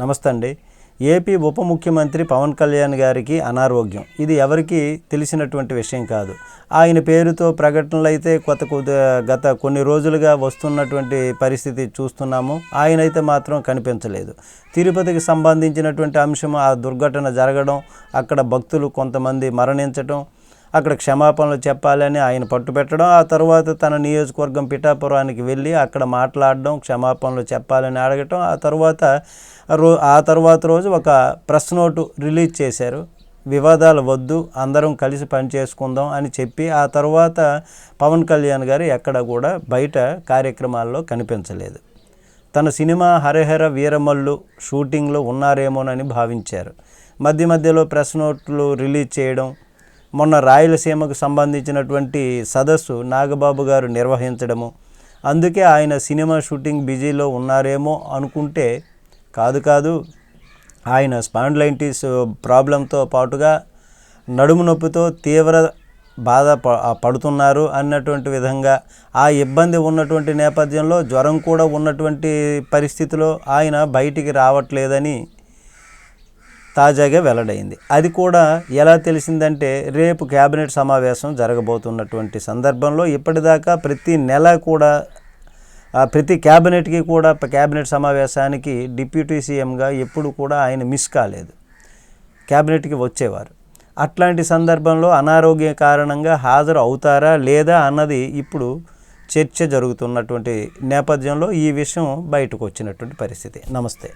నమస్తే అండి ఏపీ ఉప ముఖ్యమంత్రి పవన్ కళ్యాణ్ గారికి అనారోగ్యం. ఇది ఎవరికి తెలిసినటువంటి విషయం కాదు. ఆయన పేరుతో ప్రకటనలు అయితే కొత్త కొద్ది గత కొన్ని రోజులుగా వస్తున్నటువంటి పరిస్థితి చూస్తున్నాము. ఆయన అయితే మాత్రం కనిపించలేదు. తిరుపతికి సంబంధించినటువంటి అంశం ఆ దుర్ఘటన జరగడం అక్కడ భక్తులు కొంతమంది మరణించడం అక్కడ క్షమాపణలు చెప్పాలని ఆయన పట్టుపెట్టడం ఆ తర్వాత తన నియోజకవర్గం పిఠాపురానికి వెళ్ళి అక్కడ మాట్లాడడం క్షమాపణలు చెప్పాలని అడగటం ఆ తర్వాత రో ఆ తర్వాత రోజు ఒక ప్రెస్ నోటు రిలీజ్ చేశారు. వివాదాలు వద్దు అందరం కలిసి పనిచేసుకుందాం అని చెప్పి ఆ తర్వాత పవన్ కళ్యాణ్ గారు ఎక్కడ కూడా బయట కార్యక్రమాల్లో కనిపించలేదు. తన సినిమా హరిహర వీరమల్లు షూటింగ్లో ఉన్నారేమోనని భావించారు. మధ్య మధ్యలో ప్రెస్ నోట్లు రిలీజ్ చేయడం మొన్న రాయలసీమకు సంబంధించినటువంటి సదస్సు నాగబాబు గారు నిర్వహించడము. అందుకే ఆయన సినిమా షూటింగ్ బిజీలో ఉన్నారేమో అనుకుంటే కాదు కాదు ఆయన స్పాండ్లైంటిస్ ప్రాబ్లంతో పాటుగా నడుము నొప్పితో తీవ్ర బాధ పడుతున్నారు అన్నటువంటి విధంగా ఆ ఇబ్బంది ఉన్నటువంటి నేపథ్యంలో జ్వరం కూడా ఉన్నటువంటి పరిస్థితిలో ఆయన బయటికి రావట్లేదని తాజాగా వెల్లడైంది. అది కూడా ఎలా తెలిసిందంటే రేపు కేబినెట్ సమావేశం జరగబోతున్నటువంటి సందర్భంలో ఇప్పటిదాకా ప్రతి నెల కూడా ప్రతి క్యాబినెట్కి కూడా క్యాబినెట్ సమావేశానికి డిప్యూటీ సీఎంగా ఎప్పుడు కూడా ఆయన మిస్ కాలేదు. క్యాబినెట్కి వచ్చేవారు. అట్లాంటి సందర్భంలో అనారోగ్య కారణంగా హాజరు అవుతారా లేదా అన్నది ఇప్పుడు చర్చ జరుగుతున్నటువంటి నేపథ్యంలో ఈ విషయం బయటకు వచ్చినటువంటి పరిస్థితి. నమస్తే.